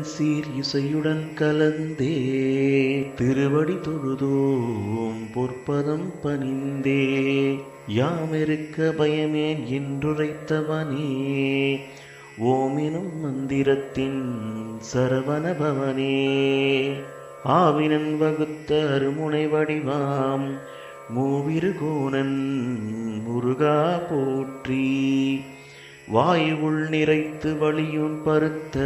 சீர் இசையுடன் கலந்தே திருவடி தொழுதோம் பொற்பதம் பணிந்தே. யாமிருக்க பயமேன் என்றுரைத்தவனே ஓமினும் மந்திரத்தின் சரவணபவனே. ஆவினன் வகுத்த அருமுனை வடிவாம் மூவிருகோணன் முருகா போற்றி. வாயுவுள் நிறைத்து வழியுன் பருத்த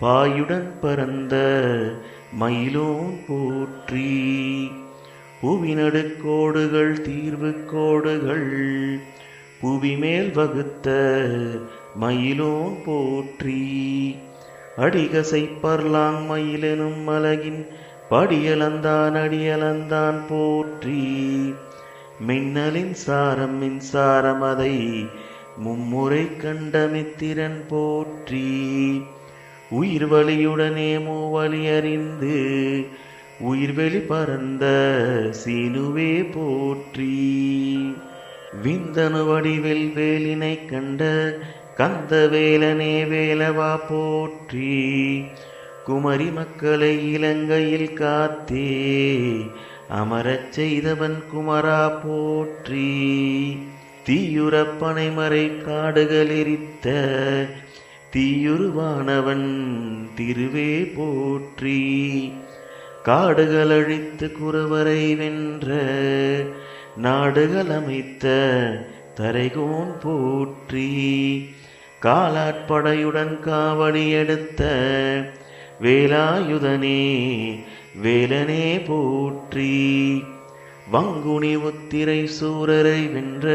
பாயுடன் பரந்த மயிலோன் போற்றி. புவிநடுக்கோடுகள் தீர்வு கோடுகள் புவிமேல் வகுத்த மயிலோன் போற்றி. அடிகசை பர்லாங் மயிலெனும் அலகின் படியலந்தான் அடியலந்தான் போற்றி. மின்னலின் சாரம் மின்சாரம் அதை மும்முறை கண்ட மித்திரன் போற்றி உயிர் வழியுடனே மூவழி அறிந்து உயிர் வெளி பறந்த சீனுவே போற்றி. விந்தனு வடிவில் வேலினை கண்ட கந்த வேலனே வேலவா போற்றி குமரி மக்களை இலங்கையில் காத்தே அமரச் செய்தவன் குமரா போற்றி. தீயுரப்பனை மறை காடுகள் எரித்த தீயுருவானவன் திருவே போற்றி. காடுகள் அழித்து குறவரை வென்ற நாடுகள் அமைத்த தரைகோன் போற்றி. காலாட்படையுடன் காவடி எடுத்த வேலாயுதனே வேலனே போற்றி. வங்குனி உத்திரை சூரரை வென்ற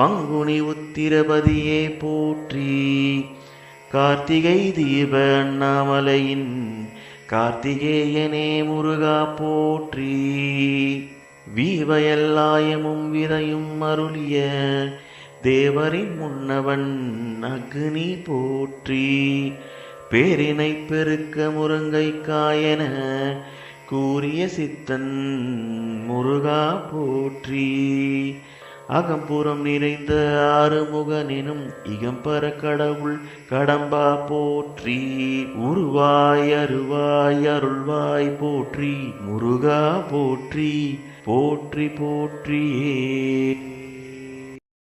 பங்குனி உத்திரபதியே போற்றி. கார்த்திகை தீப அண்ணாமலையின் கார்த்திகேயனே முருகா போற்றி. வீவையல்லாயமும் விதையும் அருளிய தேவரின் முன்னவன் அக்னி போற்றி. பேரினை பெருக்க முருங்கை காயன கூறிய சித்தன் முருகா போற்றி. அகம்புறம் நிறைந்த ஆறுமுகனினும் இகம்பர கடவுள் கடம்பா போற்றி உருவாய் அருவாய் அருள்வாய் போற்றி முருகா போற்றி போற்றி போற்றியே.